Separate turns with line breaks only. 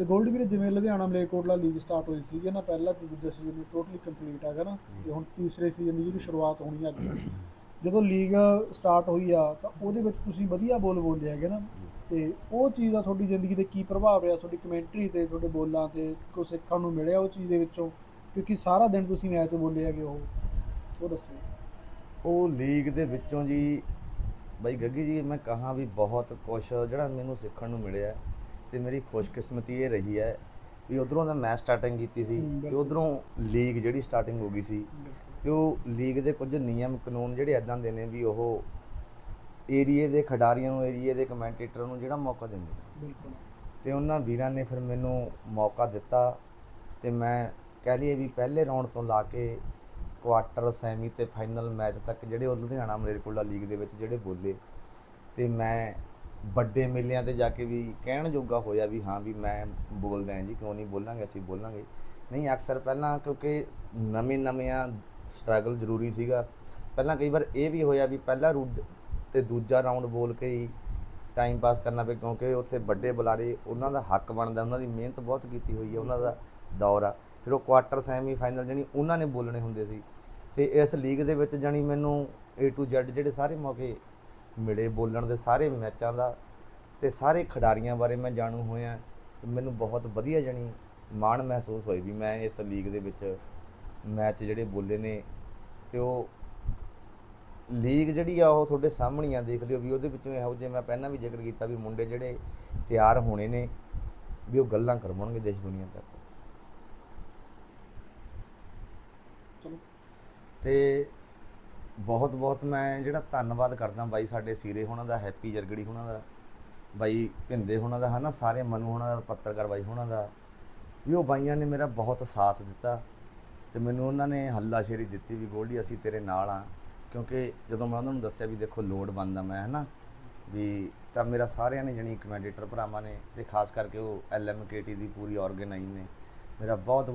ਤੇ 골ਡ ਵੀਰੇ, ਜਿਵੇਂ ਲੁਧਿਆਣਾ ਮਲੇਕੋਟਲਾ ਲੀਗ ਸਟਾਰਟ ਹੋਈ ਸੀਗੀ ਨਾ, ਪਹਿਲਾ ਤੇ ਦੂਜਾ ਸੀਜ਼ਨ ਟੋਟਲੀ ਕੰਪਲੀਟ ਹੈਗਾ ਨਾ, ਤੇ ਹੁਣ ਤੀਸਰੇ ਸੀਜ਼ਨ ਦੀ ਜਿਹੜੀ ਸ਼ੁਰੂਆਤ ਹੋਣੀ ਹੈ ਅੱਜ ਜਦੋਂ ਲੀਗ ਸਟਾਰਟ ਹੋਈ ਆ, ਤਾਂ ਉਹਦੇ ਵਿੱਚ ਤੁਸੀਂ ਵਧੀਆ ਬੋਲ ਬੋਲੇ ਹੈਗੇ ਨਾ, ਤੇ ਉਹ ਚੀਜ਼ ਦਾ ਤੁਹਾਡੀ ਜ਼ਿੰਦਗੀ ਤੇ ਕੀ ਪ੍ਰਭਾਵ ਰਿਹਾ, ਤੁਹਾਡੀ ਕਮੈਂਟਰੀ ਤੇ, ਤੁਹਾਡੇ ਬੋਲਾਂ ਤੇ ਕੁਝ ਸਿੱਖਣ ਨੂੰ ਮਿਲਿਆ ਉਹ ਚੀਜ਼ ਦੇ ਵਿੱਚੋਂ? ਕਿਉਂਕਿ ਸਾਰਾ ਦਿਨ ਤੁਸੀਂ ਮੈਚ ਬੋਲੇ ਹੈਗੇ ਉਹ ਉਹ ਦੱਸੋ।
ਉਹ ਲੀਗ ਦੇ ਵਿੱਚੋਂ ਜੀ, ਬਾਈ ਗੱਗੀ ਜੀ, ਮੈਂ ਕਹਾਂ ਵੀ ਬਹੁਤ ਕੁਝ ਜਿਹੜਾ ਮੈਨੂੰ ਸਿੱਖਣ ਨੂੰ ਮਿਲਿਆ। ਤੇ ਮੇਰੀ ਖੁਸ਼ਕਿਸਮਤੀ ਇਹ ਰਹੀ ਹੈ ਵੀ ਉਧਰੋਂ ਦਾ ਮੈਂ ਸਟਾਰਟਿੰਗ ਕੀਤੀ ਸੀ ਤੇ। ਉਧਰੋਂ ਲੀਗ ਜਿਹੜੀ ਸਟਾਰਟਿੰਗ ਹੋ ਗਈ ਸੀ ਤੇ ਉਹ ਲੀਗ ਦੇ ਕੁਝ ਨਿਯਮ ਕਾਨੂੰਨ ਜਿਹੜੇ ਐਦਾਂ ਦੇ ਨੇ ਵੀ ਉਹ ਏਰੀਏ ਦੇ ਖਿਡਾਰੀਆਂ ਨੂੰ ਏਰੀਏ ਦੇ ਕਮੈਂਟੇਟਰ ਨੂੰ ਜਿਹੜਾ ਮੌਕਾ ਦਿੰਦੇ ਨੇ।
ਬਿਲਕੁਲ।
ਤੇ ਉਹਨਾਂ ਵੀਰਾਂ ਨੇ ਫਿਰ ਮੈਨੂੰ ਮੌਕਾ ਦਿੱਤਾ ਤੇ ਮੈਂ ਕਹਿ ਲਈਏ ਵੀ ਪਹਿਲੇ ਰਾਉਂਡ ਤੋਂ ਲਾ ਕੇ ਕੁਆਟਰ ਸੈਮੀ ਤੇ ਫਾਈਨਲ ਮੈਚ ਤੱਕ ਜਿਹੜੇ ਉਹ ਲੁਧਿਆਣਾ ਮਲੇਰਕੋਟਲਾ ਲੀਗ ਦੇ ਵਿੱਚ ਜਿਹੜੇ ਬੋਲੇ ਤੇ ਮੈਂ ਵੱਡੇ ਮੇਲਿਆਂ ਤੇ ਜਾ ਕੇ ਵੀ ਕਹਿਣ ਜੋਗਾ ਹੋਇਆ ਵੀ ਹਾਂ ਵੀ ਮੈਂ ਬੋਲਦਾ ਹਾਂ ਜੀ, ਕਿਉਂ ਨਹੀਂ ਬੋਲਾਂਗੇ, ਅਸੀਂ ਬੋਲਾਂਗੇ। ਨਹੀਂ, ਅਕਸਰ ਪਹਿਲਾਂ ਕਿਉਂਕਿ ਨਵੇਂ ਨਵਿਆਂ ਸਟਰਗਲ ਜ਼ਰੂਰੀ ਸੀਗਾ। ਪਹਿਲਾਂ ਕਈ ਵਾਰ ਇਹ ਵੀ ਹੋਇਆ ਵੀ ਪਹਿਲਾ ਰੂਟ ਤੇ ਦੂਜਾ ਰਾਉਂਡ ਬੋਲ ਕੇ ਹੀ ਟਾਈਮ ਪਾਸ ਕਰਨਾ ਪਿਆ ਕਿਉਂਕਿ ਉੱਥੇ ਵੱਡੇ ਬੁਲਾਰੇ, ਉਹਨਾਂ ਦਾ ਹੱਕ ਬਣਦਾ, ਉਹਨਾਂ ਦੀ ਮਿਹਨਤ ਬਹੁਤ ਕੀਤੀ ਹੋਈ ਹੈ, ਉਹਨਾਂ ਦਾ ਦੌਰ ਆ। ਫਿਰ ਉਹ ਕੁਆਟਰ ਸੈਮੀ ਫਾਈਨਲ ਜਾਣੀ ਉਹਨਾਂ ਨੇ ਬੋਲਣੇ ਹੁੰਦੇ ਸੀ। ਤੇ ਇਸ ਲੀਗ ਦੇ ਵਿੱਚ ਜਾਣੀ ਮੈਨੂੰ A to Z ਜਿਹੜੇ ਸਾਰੇ ਮੌਕੇ ਮਿਲੇ ਬੋਲਣ ਦੇ ਸਾਰੇ ਮੈਚਾਂ ਦਾ ਤੇ ਸਾਰੇ ਖਿਡਾਰੀਆਂ ਬਾਰੇ ਮੈਂ ਜਾਣੂ ਹੋਇਆ ਤੇ ਮੈਨੂੰ ਬਹੁਤ ਵਧੀਆ ਜਾਣੀ ਮਾਣ ਮਹਿਸੂਸ ਹੋਈ ਵੀ ਮੈਂ ਇਸ ਲੀਗ ਦੇ ਵਿੱਚ ਮੈਚ ਜਿਹੜੇ ਬੋਲੇ ਨੇ ਤੇ ਉਹ ਲੀਗ ਜਿਹੜੀ ਆ ਉਹ ਤੁਹਾਡੇ ਸਾਹਮਣੇ ਆ ਦੇਖ ਲਿਓ ਵੀ ਉਹਦੇ ਵਿੱਚੋਂ ਇਹੋ ਜਿਹੇ ਮੈਂ ਪਹਿਲਾਂ ਵੀ ਜ਼ਿਕਰ ਕੀਤਾ ਵੀ ਮੁੰਡੇ ਜਿਹੜੇ ਤਿਆਰ ਹੋਣੇ ਨੇ ਵੀ ਉਹ ਗੱਲਾਂ ਕਰਵਾਉਣਗੇ ਦੇਸ਼ ਦੁਨੀਆ ਤੱਕ। ਤੇ ਬਹੁਤ ਬਹੁਤ ਮੈਂ ਜਿਹੜਾ ਧੰਨਵਾਦ ਕਰਦਾ ਬਾਈ ਸਾਡੇ ਸੀਰੇ ਹੋਣਾ ਦਾ, ਹੈਪੀ ਜਰਗੜੀ ਹੋਣਾ ਦਾ, ਬਾਈ ਭਿੰਦੇ ਹੋਣਾ ਦਾ, ਹਨਾ, ਸਾਰੇ ਮਨੂ ਹੋਣਾ ਦਾ, ਪੱਤਰਕਾਰ ਬਾਈ ਹੋਣਾ ਦਾ, ਵੀ ਉਹ ਬਾਈਆਂ ਨੇ ਮੇਰਾ ਬਹੁਤ ਸਾਥ ਦਿੱਤਾ ਤੇ ਮੈਨੂੰ ਉਹਨਾਂ ਨੇ ਹੱਲਾਸ਼ੇਰੀ ਦਿੱਤੀ ਵੀ ਗੋਲਡੀ, ਅਸੀਂ ਤੇਰੇ ਨਾਲ ਆ, ਕਿਉਂਕਿ ਜਦੋਂ ਮੈਂ ਉਹਨਾਂ ਨੂੰ ਦੱਸਿਆ ਵੀ ਦੇਖੋ ਲੋਡ ਬੰਦਾ ਮੈਂ, ਹਨਾ, ਵੀ ਤਾਂ ਮੇਰਾ ਸਾਰਿਆਂ ਨੇ ਜਣੀ ਕਮੈਂਡੇਟਰ ਭਰਾਵਾਂ ਨੇ ਤੇ ਖਾਸ ਕਰਕੇ ਉਹ ਐਲਐਮਕੇਟੀ ਦੀ ਪੂਰੀ ਆਰਗੇਨਾਈਜ਼ ਨੇ, ਮੇਰਾ ਬਹੁਤ ਬਹੁਤ